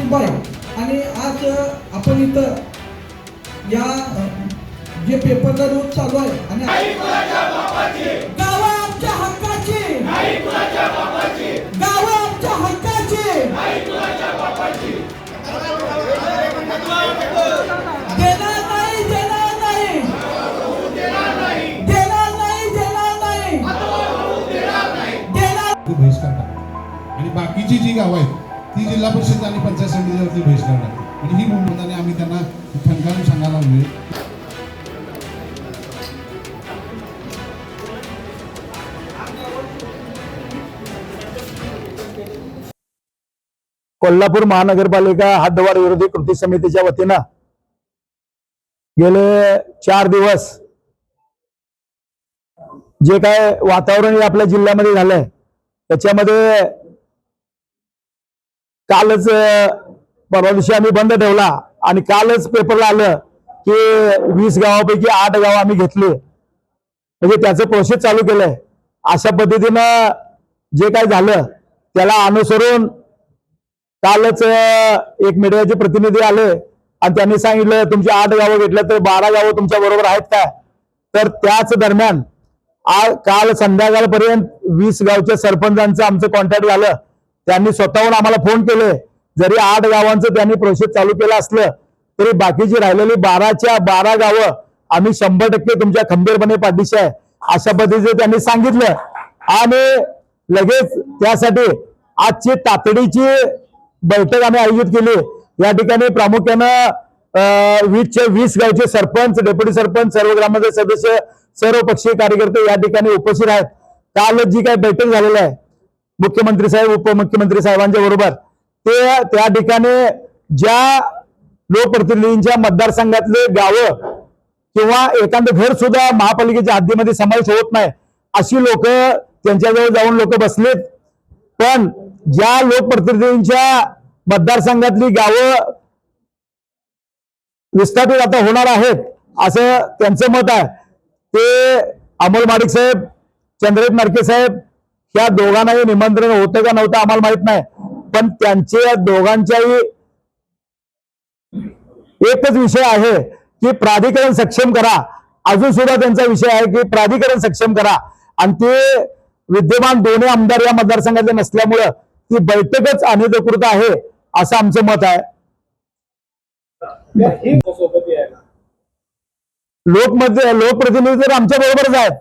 साक्षीबाई आणि आज आपण इथं या जे पेपरचा रोज चालू आहे आणि गावं आमच्या हक्काची. गावं आमच्या हक्काची. देणार नाही देणार नाही. देणार नाही. देणार नाही देणार ते बहिष्कार आणि बाकीची जी गावं आहेत जिल्हा परिषद आणि पंचायत समितीवरती भेट टाकतो आणि ही मुंबईने आम्ही त्यांना ठणकावून सांगायला हवे कोल्हापूर महानगरपालिका हद्दवाढ विरोधी कृती समितीच्या वतीनं गेले चार दिवस जे काय वातावरण आपल्या जिल्ह्यामध्ये झालंय त्याच्यामध्ये कालच परवा दिवशी आम्ही बंद ठेवला आणि कालच पेपरला आलं की वीस गावापैकी आठ गाव आम्ही घेतली. म्हणजे त्याचं प्रोसेस चालू केलंय. अशा पद्धतीनं जे काय झालं त्याला अनुसरून कालच एक मीडियाचे प्रतिनिधी आले आणि त्यांनी सांगितलं तुमची आठ गावं घेतलं तर बारा गावं तुमच्या बरोबर आहेत काय तर त्याच दरम्यान आ- काल संध्याकाळपर्यंत वीस गावच्या सरपंचांचं आमचं कॉन्टॅक्ट झालं. त्यांनी स्वतःहून आम्हाला फोन केले. जरी आठ गावांचं त्यांनी प्रोसेस चालू केलं असलं तरी बाकीची राहिलेली बाराच्या बारा गावं आम्ही शंभर टक्के तुमच्या खंबीरपणे पाठीशी आहे अशा पद्धतीचं त्यांनी सांगितलं. आणि लगेच त्यासाठी आजची तातडीची बैठक आम्ही आयोजित केली. या ठिकाणी प्रामुख्यानं वीसचे वीस गावचे सरपंच डेप्युटी सरपंच सर्व ग्रामपंचायत सदस्य सर्व पक्षीय कार्यकर्ते या ठिकाणी उपस्थित आहेत. काल जी काही बैठक झालेली आहे मुख्यमंत्री साहेब उपमुख्यमंत्री साहेबांच्या बरोबर. ते त्या ठिकाणी ज्या लोकप्रतिनिधींच्या मतदारसंघातले गावं किंवा एखादं घर सुद्धा महापालिकेच्या हद्दीमध्ये समावेश होत नाही अशी लोक त्यांच्याजवळ जाऊन लोक बसलेत. पण ज्या लोकप्रतिनिधींच्या मतदारसंघातली गावं विस्थापित आता होणार आहेत असं त्यांचं मत आहे. ते अमोल माडिक साहेब चंद्रजित मार्के साहेब या दोघांनाही निमंत्रण होतं का नव्हतं आम्हाला माहीत नाही. पण त्यांच्या दोघांच्याही एकच विषय आहे की प्राधिकरण सक्षम करा. अजून सुद्धा त्यांचा विषय आहे की प्राधिकरण सक्षम करा. आणि ते विद्यमान दोन्ही आमदार या मतदारसंघातले नसल्यामुळं ती बैठकच अनधिकृत आहे असं आमचं मत आहे. लोकमध्ये लोकप्रतिनिधी तर आमच्या बरोबरच आहेत.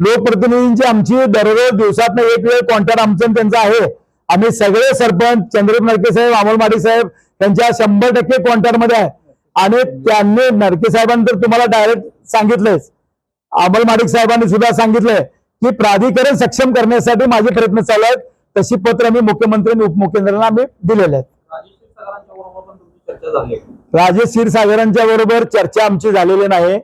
लोकप्रतिनिधींची आमची दररोज दिवसात एक वेळ कॉन्टॅक्ट आमचं त्यांचा आहे. आम्ही सगळे सरपंच चंद्रजित नरके साहेब अमोल माडी साहेब त्यांच्या शंभर टक्के कॉन्टॅक्टमध्ये आहे. आणि त्यांनी नरके साहेबांनी तर तुम्हाला डायरेक्ट सांगितलंच अमोल माडिक साहेबांनी सुद्धा सांगितलंय की प्राधिकरण सक्षम करण्यासाठी माझे प्रयत्न चालू आहेत. तशी पत्र आम्ही मुख्यमंत्री आणि उपमुख्यमंत्र्यांना आम्ही दिलेले आहेत. राजेश क्षीरसागरांच्या बरोबर चर्चा आमची झालेली नाही.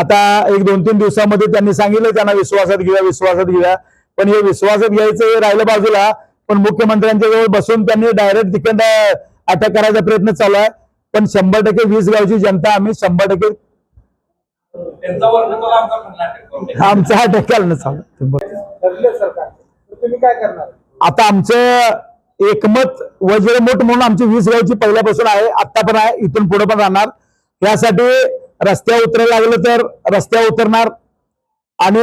आता एक दोन तीन दिवसामध्ये त्यांनी सांगितलं त्यांना विश्वासात घेऊया विश्वासात घेऊया. पण हे विश्वासात घ्यायचं हे राहिलं बाजूला. पण मुख्यमंत्र्यांच्या जवळ बसून त्यांनी डायरेक्ट तिकडं अटक करायचा प्रयत्न चालू आहे. पण शंभर टक्के वीस गावची जनता आम्ही शंभर टक्के आमचा अटक करणं चालू आहे. ठरले सरकार. तर तुम्ही काय करणार? आता आमचं एकमत वज्रमोठ म्हणून आमची वीस गावची पहिल्यापासून आहे आत्ता पण आहे इथून पुढे पण राहणार. यासाठी रस्त्यावर उतरायला लागलं तर रस्त्यावर उतरणार. आणि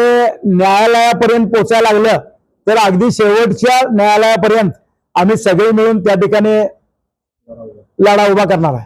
न्यायालयापर्यंत पोचायला लागलं तर अगदी शेवटच्या न्यायालयापर्यंत आम्ही सगळे मिळून त्या ठिकाणी लढा उभा करणार आहे.